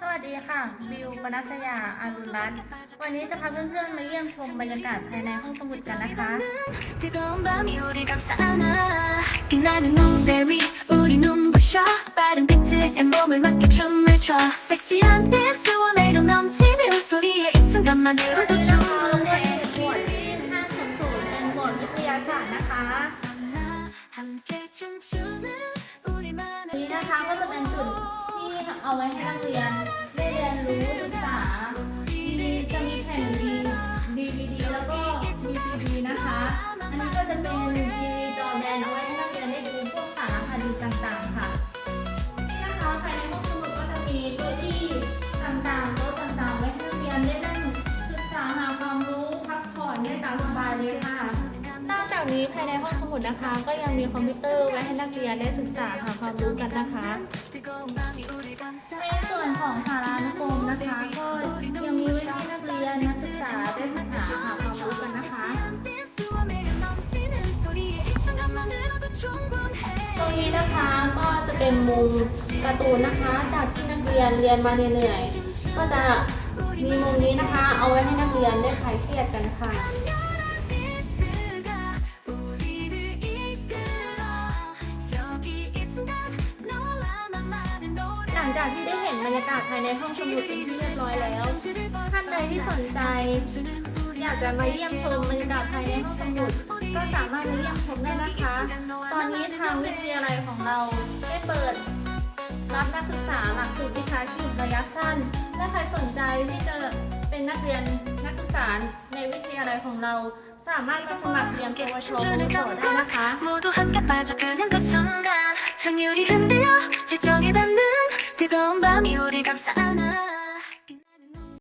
สวัสดีค่ะ บิวปนัสยาอารุณรัตน์วันนี้จะพาเพื่อนๆมาเยี่ยมชมบรรยากาศภายในห้องสมุดกันนะคะ 뜨거운 밤이 우릴 감싸 안아 빛나는 무대 위 우리 눈부셔 빠른 비트에 몸을 맡겨 춤을 춰 섹시한 댄스와 매력 넘치는 웃소리에 이 순간만으로도 วันนี้นะคะ 충분해 บทที่500เป็นบทวิทยาศาสตร์นะคะ 함께 춤추는 우리만의 นี้นะคะก็จะเป็นจุดที่ เอาไว้ให้นักเรียนได้เรียนรู้ศึกษามีจะมีแผ่นดีดีวีดีแล้วก็ VCD นะคะ อันนี้ก็จะเป็นทีวีจอแบนเอาไว้ให้นักเรียนได้ดูพวกสารคดีต่างๆค่ะ นี่นะคะภายในห้องสมุดก็จะมีเก้าอี้ต่างๆโต๊ะต่างๆ ไว้ให้นักเรียนได้นั่งศึกษาหาความรู้พักผ่อนได้ตามสบายเลยค่ะากนี้ภายในห้องสมุดนะคะ ก็ยังมีคอมพิวเตอร์ไว้ให้นักเรียนได้ศึกษาหาความรู้กันนะคะ ในส่วนของสารานุกรมนะคะ ก็ยังมีไว้ให้นักเรียนนักศึกษาได้ศึกษาหาความรู้กันนะคะ ตรงนี้นะคะก็จะเป็นมุมการ์ตูนนะคะ จากที่นักเรียนเรียนมาเหนื่อยก็จะมีมุมนี้นะคะ เอาไว้ให้นักเรียนได้คลายเครียดกันค่ะ จากที่ได้เห็นบรรยากาศภายในห้องสมุดเป็นที่เรียบร้อยแล้ว ท่านใดที่สนใจ อยากจะมาเยี่ยมชมบรรยากาศภายในห้องสมุด ก็สามารถมาเยี่ยมชมได้นะคะ ตอนนี้ทางวิทยาลัยของเราได้เปิด รับนักศึกษาหลักสูตรวิชาชีพระยะสั้น และใครสนใจที่จะเป็นนักเรียนนักศึกษาในวิทยาลัยของเราสามารถมาสมัครเรียนปวชปวสได้นะคะ 뜨거운 밤이 우릴 감싸 안아